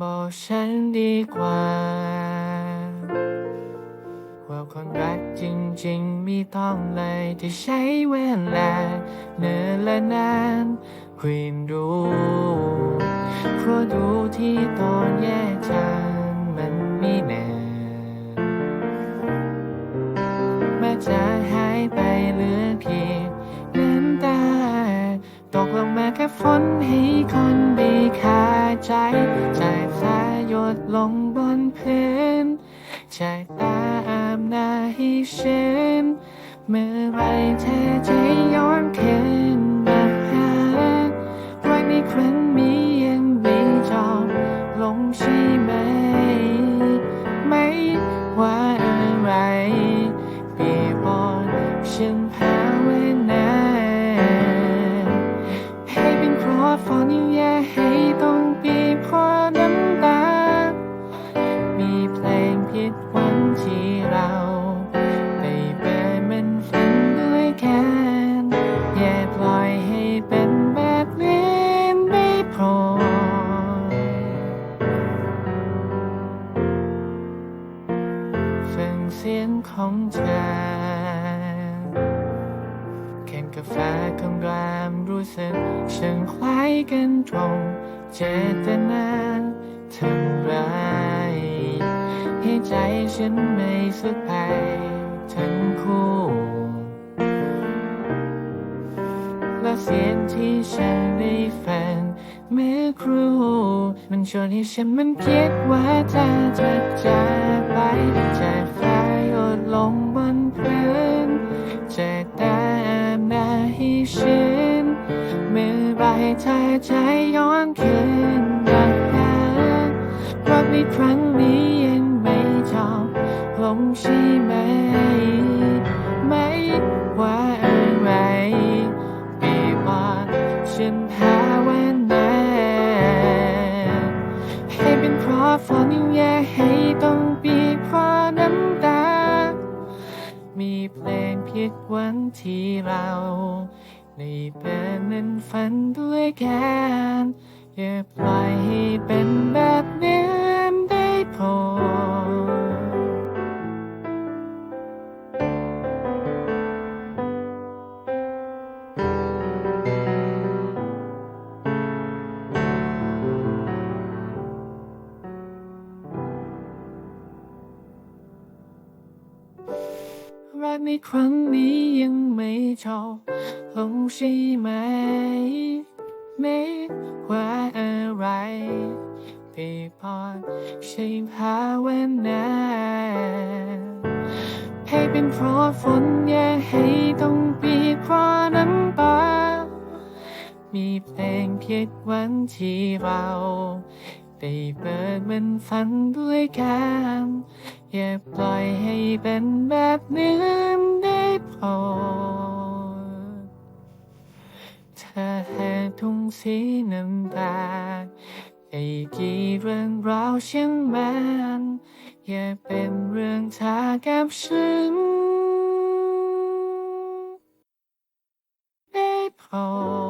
บอกฉันดีกว่า ว่าคนรักจริงๆม่ต้องเลยที่ใช้เวลาเนิ่นและนานเรียนรู้เพราะดูที่ตอนแยกทางมันไม่นานแม้จะหายไปเหลือเพียงน้ำตาตกลงมาแค่ฝนให้คนไม่ขาดใจ ลงบนพื้นจากตาอาบหน้าให้ฉันเมื่อไรเธอจะย้อนคืนมาหารักในครั้งนี้ยังไม่จบลงใช่ไหม ไม่ว่า ผิดหวังที่เราได้เปิดมันฝันด้วยกันอย่าปล่อยให้เป็นแบบนี้ไม่พอ ฟังเสียงของเธอแข่งกาแฟของรามรู้สึกช่างคล้ายกันตรงเจตนาทำร้าย ฉันไม่สุดไปทั้งคู่ และเสียงที่ฉันได้ฟังเมื่อครูมันชวนให้ฉันมันคิดว่าเธอจะจากไปจากฟ้าหยดลงบนพื้นจากตาอาบหน้าให้ฉันเมื่อไรเธอจะย้อนคืนมาหารักในครั้งนี้ ยังไม่จบลงใช่ไหมไม่ว่าอะไรปีบอนฉันภาวนาให้เป็นเพราะฝนอย่าให้ต้องปีกเพราะน้ำตา มีเพลงผิดหวังที่เราในเปิดนั้นฝันด้วยกันอย่าปล่อยให้เป็น รักในครั้งนี้ยังไม่จบลงใช่ไหม ไม่ว่าอะไรพียงพอใช่ภาวนาให้เป็นเพราะฝนอย่าให้ต้องปีเพราะน้ำตามีเพลงผิดหวังที่เรา ได้เปิดมันฝันด้วยกันอย่าปล่อยให้เป็นแบบนี้ได้โปรดเธอแหกทุ่งสีน้ำตาไอ้กี่เรื่องราวเช่นมันอย่าเป็นเรื่องเธอกับฉันได้โปรด